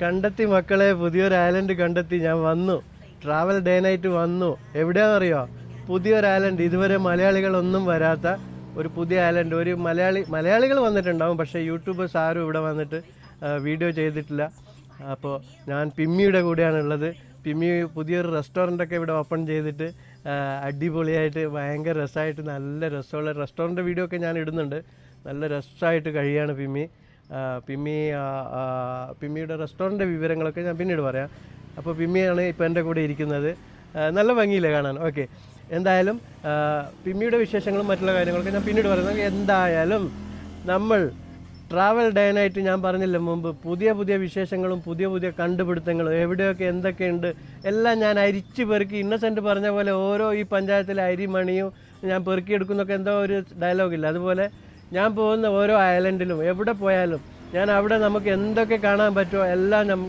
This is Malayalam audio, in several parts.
കണ്ടെത്തി മക്കളെ പുതിയൊരു ഐലൻഡ് കണ്ടെത്തി. ഞാൻ വന്നു. ട്രാവൽ ഡേ നൈറ്റ് വന്നു. എവിടെയാണെന്നറിയോ? പുതിയൊരു ഐലൻഡ് ഇതുവരെ മലയാളികളൊന്നും വരാത്ത ഒരു പുതിയ ഐലൻഡ് ഒരു മലയാളി മലയാളികൾ വന്നിട്ടുണ്ടാവും പക്ഷേ യൂട്യൂബേഴ്സ് ആരും ഇവിടെ വന്നിട്ട് വീഡിയോ ചെയ്തിട്ടില്ല. അപ്പോൾ ഞാൻ പിമ്മിയുടെ കൂടെയാണ് ഉള്ളത്. പിമ്മി പുതിയൊരു റെസ്റ്റോറന്റൊക്കെ ഇവിടെ ഓപ്പൺ ചെയ്തിട്ട് അടിപൊളിയായിട്ട് ഭയങ്കര രസമായിട്ട് നല്ല രസമുള്ള റെസ്റ്റോറന്റ് വീഡിയോ ഒക്കെ ഞാൻ ഇടുന്നുണ്ട്. നല്ല രസമായിട്ട് കഴിയാണ് പിമ്മി. പിമ്മി പിമ്മിയുടെ റെസ്റ്റോറന്റ് വിവരങ്ങളൊക്കെ ഞാൻ പിന്നീട് പറയാം. അപ്പോൾ പിമ്മിയാണ് ഇപ്പോൾ എന്റെ കൂടെ ഇരിക്കുന്നത്. നല്ല ഭംഗിയില്ലേ കാണാൻ? ഓക്കെ. എന്തായാലും പിമ്മിയുടെ വിശേഷങ്ങളും മറ്റുള്ള കാര്യങ്ങളൊക്കെ ഞാൻ പിന്നീട് പറയുന്നത് എന്തായാലും നമ്മൾ ട്രാവൽ ഡേ നൈറ്റ് ഞാൻ പറഞ്ഞില്ല മുമ്പ് പുതിയ പുതിയ വിശേഷങ്ങളും പുതിയ പുതിയ കണ്ടുപിടുത്തങ്ങളും എവിടെയൊക്കെ എന്തൊക്കെയുണ്ട് എല്ലാം ഞാൻ അരിച്ചു പെറുക്കി ഇന്നസെന്റ് പറഞ്ഞ പോലെ ഓരോ ഈ പഞ്ചായത്തിലെ അരിമണിയും ഞാൻ പെറുക്കിയെടുക്കുന്നൊക്കെ എന്തോ ഒരു ഡയലോഗില്ല അതുപോലെ ഞാൻ പോകുന്ന ഓരോ ഐലൻഡിലും എവിടെ പോയാലും ഞാൻ അവിടെ നമുക്ക് എന്തൊക്കെ കാണാൻ പറ്റുമോ എല്ലാം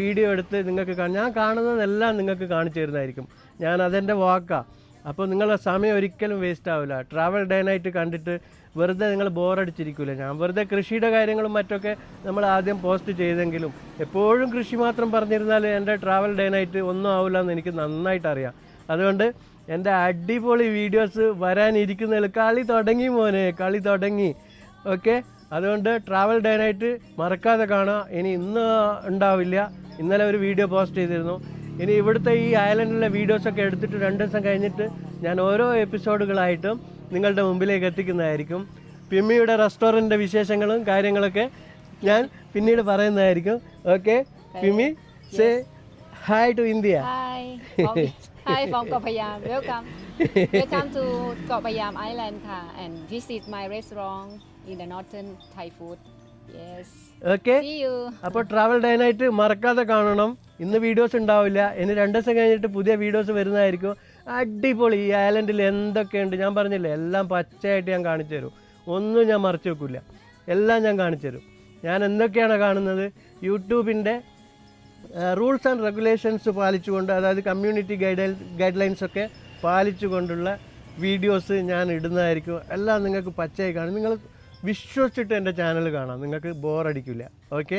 വീഡിയോ എടുത്ത് നിങ്ങൾക്ക് ഞാൻ കാണുന്നതെല്ലാം നിങ്ങൾക്ക് കാണിച്ചു തരുന്നതായിരിക്കും. ഞാൻ അതെന്റെ വാക്കാണ് അപ്പോൾ നിങ്ങളുടെ സമയം ഒരിക്കലും വേസ്റ്റ് ആവില്ല. ട്രാവൽ ഡേ നൈറ്റ് കണ്ടിട്ട് വെറുതെ നിങ്ങൾ ബോറടിച്ചിരിക്കില്ല ഞാൻ വെറുതെ കൃഷിയുടെ കാര്യങ്ങളും മറ്റൊക്കെ നമ്മൾ ആദ്യം പോസ്റ്റ് ചെയ്തെങ്കിലും എപ്പോഴും കൃഷി മാത്രം പറഞ്ഞിരുന്നാൽ എന്റെ ട്രാവൽ ഡേ നൈറ്റ് ഒന്നും ആവില്ല എന്ന് എനിക്ക് നന്നായിട്ട് അറിയാം. അതുകൊണ്ട് എന്റെ അടിപൊളി വീഡിയോസ് വരാനിരിക്കുന്നതിൽ കളി തുടങ്ങി മോനെ കളി തുടങ്ങി. ഓക്കെ? അതുകൊണ്ട് ട്രാവൽ ഡേ നൈറ്റ് മറക്കാതെ കാണുക. ഇനി ഇന്ന് ഉണ്ടാവില്ല. ഇന്നലെ ഒരു വീഡിയോ പോസ്റ്റ് ചെയ്തിരുന്നു. ഇനി ഇവിടുത്തെ ഈ ഐലൻഡിലെ വീഡിയോസൊക്കെ എടുത്തിട്ട് രണ്ട് ദിവസം കഴിഞ്ഞിട്ട് ഞാൻ ഓരോ എപ്പിസോഡുകളായിട്ടും നിങ്ങളുടെ മുമ്പിലേക്ക് എത്തിക്കുന്നതായിരിക്കും. പിമ്മിയുടെ റെസ്റ്റോറന്റിന്റെ വിശേഷങ്ങളും കാര്യങ്ങളൊക്കെ ഞാൻ പിന്നീട് പറയുന്നതായിരിക്കും. Okay? Pimmi say hi to India Hi. From, hi from Koh Payam. Welcome. Welcome to Kopayam Island ka and visit my restaurant in the northern Thai food. Yes. Okay See you. അപ്പോൾ ട്രാവൽ ഡേ നൈറ്റ് മറക്കാതെ കാണണം ഇന്ന് വീഡിയോസ് ഉണ്ടാവില്ല ഇനി രണ്ട് ദിവസം കഴിഞ്ഞിട്ട് പുതിയ വീഡിയോസ് വരുന്നതായിരിക്കും അടിപൊളി ഈ ഐലൻഡിൽ എന്തൊക്കെയുണ്ട് ഞാൻ പറഞ്ഞില്ലേ എല്ലാം പച്ചയായിട്ട് ഞാൻ കാണിച്ചു തരും ഒന്നും ഞാൻ മറച്ചു വെക്കില്ല എല്ലാം ഞാൻ കാണിച്ചു തരും ഞാൻ എന്തൊക്കെയാണ് കാണുന്നത് യൂട്യൂബിന്റെ റൂൾസ് ആൻഡ് റെഗുലേഷൻസ് പാലിച്ചുകൊണ്ട് അതായത് കമ്മ്യൂണിറ്റി ഗൈഡ് ഗൈഡ് ലൈൻസൊക്കെ പാലിച്ചുകൊണ്ടുള്ള വീഡിയോസ് ഞാൻ ഇടുന്നതായിരിക്കും. എല്ലാം നിങ്ങൾക്ക് പച്ചയായി കാണും. നിങ്ങൾ വിശ്വസിച്ചിട്ട് എന്റെ ചാനൽ കാണാം. നിങ്ങൾക്ക് ബോറടിക്കില്ല ഓക്കെ